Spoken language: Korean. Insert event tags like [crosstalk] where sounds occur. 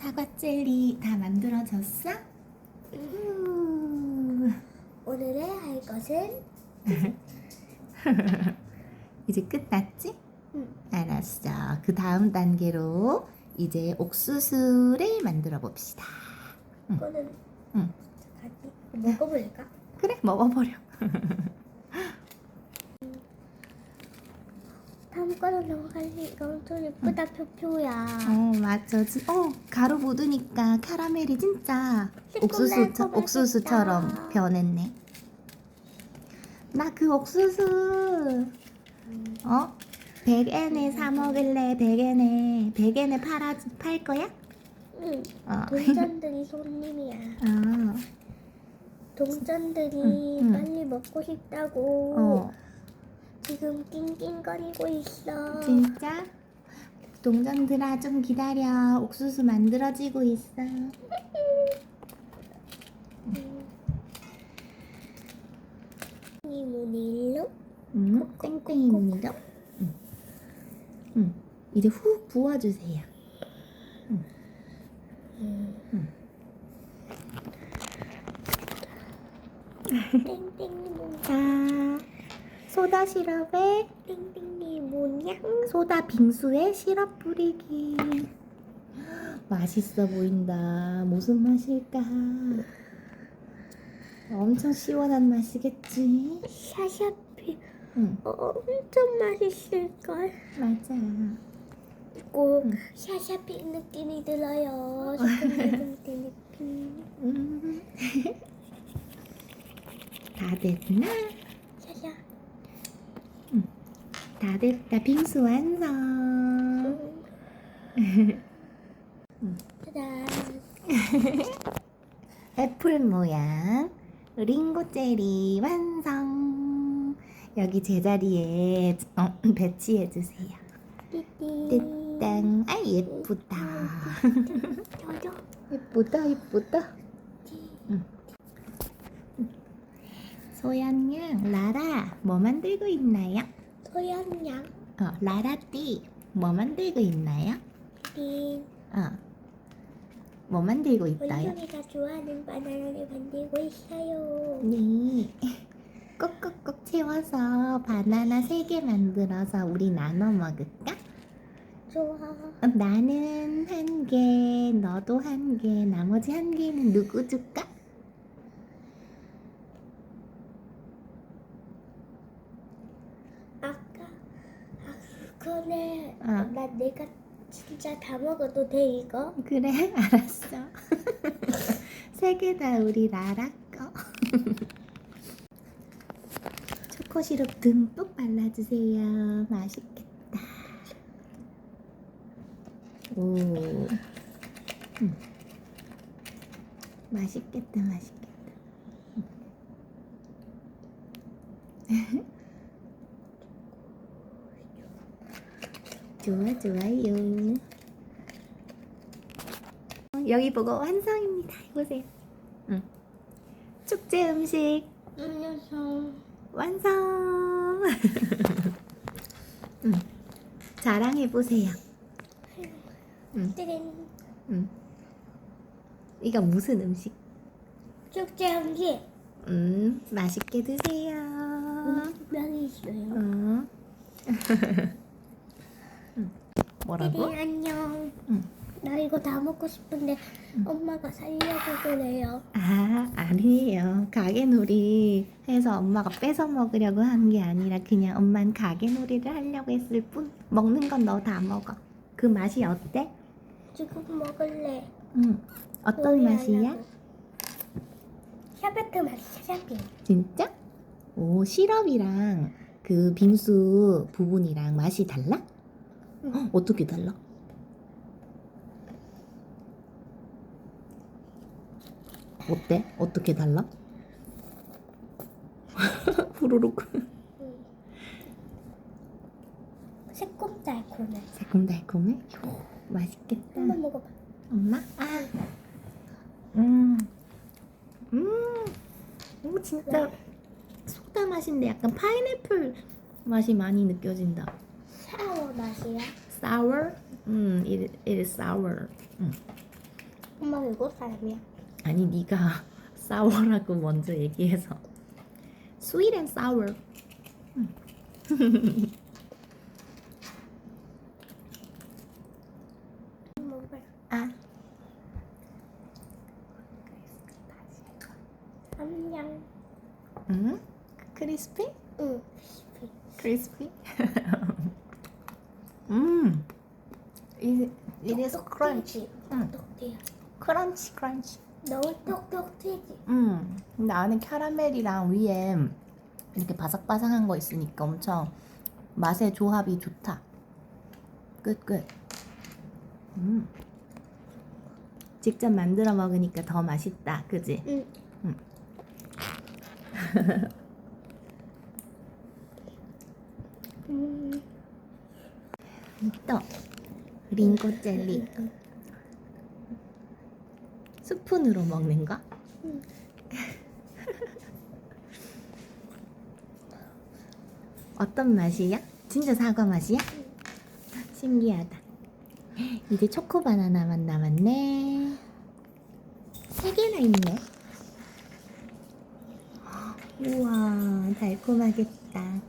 사과 젤리 다 만들어졌어? 우. 오늘의 할 것은 [laughs] 이제 끝났지? 응. 알았어. 그 다음 단계로 이제 옥수수를 만들어 봅시다. 이거는 응. 같이 먹어볼까? 그래, 먹어버려. [laughs] 거는 넘어가니까 엄청 예쁘다 표표야. 어, 맞아. 지- 어, 가루 묻으니까 카라멜이 진짜 옥수수, 새콤달콤하겠다. 옥수수처럼 변했네. 나 그 옥수수, 어? 100엔에 사 먹을래, 100엔에. 100엔에 팔아, 팔 거야? 응. 어. 동전들이 손님이야. 어, 동전들이 응, 응. 빨리 먹고 싶다고 어. 지금 낑낑거리고 있어. 진짜? 동전들아 좀 기다려. 옥수수 만들어지고 있어. 이 문일로 응? 땡땡입니다. 응. 응. 이제 훅 부어주세요. 땡땡이 문 자, 소다 시럽에 땡땡이 뭐냐? 소다 빙수에 시럽 뿌리기. 맛있어 보인다. 무슨 맛일까? 엄청 시원한 맛이겠지? 샤샤피 응, 어, 엄청 맛있을걸? 맞아. 꼭 응. 샤샤피 느낌이 들어요. [laughs] 샤샤피 느낌. 음. [laughs] 다 됐나? 샤샤. 다 됐다. 빙수 완성. 응. 짜잔. 애플 모양 링고 젤리 완성. 여기 제자리에 어, 배치해 주세요. 띠띠. 땅, 아 예쁘다. 예쁘다, 예쁘다. 소연양, 라라, 뭐 만들고 있나요? 소연양. 어, 라라띠, 뭐 만들고 있나요? 띠. 어, 뭐 만들고 있어요? 원숭이가 좋아하는 바나나를 만들고 있어요. 네. [laughs] 꼭꼭꼭 채워서 바나나 세 개 만들어서 우리 나눠 먹을까? 좋아. 어, 나는 한 개, 너도 한 개, 나머지 한 개는 누구 줄까 아 그거네. 어. 나 내가 진짜 다 먹어도 돼 이거? 그래, 알았어. [laughs] 세 개 다 우리 라라 거. [laughs] 초코 시럽 듬뿍 발라주세요. 맛있겠다. 오. 음. 맛있겠다, 맛있겠다. [laughs] 좋아, 좋아요. 여기 보고 완성입니다. 보세요. 응. 축제 음식 안녕하세요. 완성. [laughs] 응. 자랑해 보세요. 띠린 응. 이거 무슨 음식? 축제 한개 음, 맛있게 드세요. 면이 있어요. 어. [laughs] 응. 뭐라고? 띠린 안녕. 응. 나 이거 다 먹고 싶은데 엄마가 살려고 그래요. 아, 아니에요. 가게놀이 해서 엄마가 뺏어 먹으려고 한 게 아니라 그냥 엄만 가게놀이를 하려고 했을 뿐. 먹는 건 너 다 먹어. 그 맛이 어때? 지금 먹을래. 응. 어떤 맛이야? 샤베트 맛, 샤샤비. 진짜? 오, 시럽이랑 그 빙수 부분이랑 맛이 달라? 응. 헉, 어떻게 달라? 어때? 어떻게 달라? [laughs] 후루룩. 새콤달콤해. 새콤달콤해? 요, 맛있겠다. 한번 먹어봐. 엄마? 아. 음. 음. 오, 진짜 소다 맛인데 약간 파인애플 맛이 많이 느껴진다. 맛이야. Sour? 음, it, it is sour. 음. 엄마 외국 사람이야. 아니 네가 [laughs] sour라고 먼저 얘기해서 sweet and sour [laughs] 먹어봐요. 아 안녕. 응? 크리스피? 응. crispy [laughs] 음 it, it is crunchy 응. 똑똑해. 크런치 크런치 너무 똑똑해지. 음 근데 안에 캐러멜이랑 위에 이렇게 바삭바삭한 거 있으니까 엄청 맛의 조합이 좋다 끝 끝 음 직접 만들어 먹으니까 더 맛있다 그지? 응. 응. 음. 또 링고 젤리 스푼으로 먹는 거? 응. 어떤 맛이야? 진짜 사과 맛이야? 신기하다. 이제 초코 바나나만 남았네. 세 개나 있네. 우와, 달콤하겠다.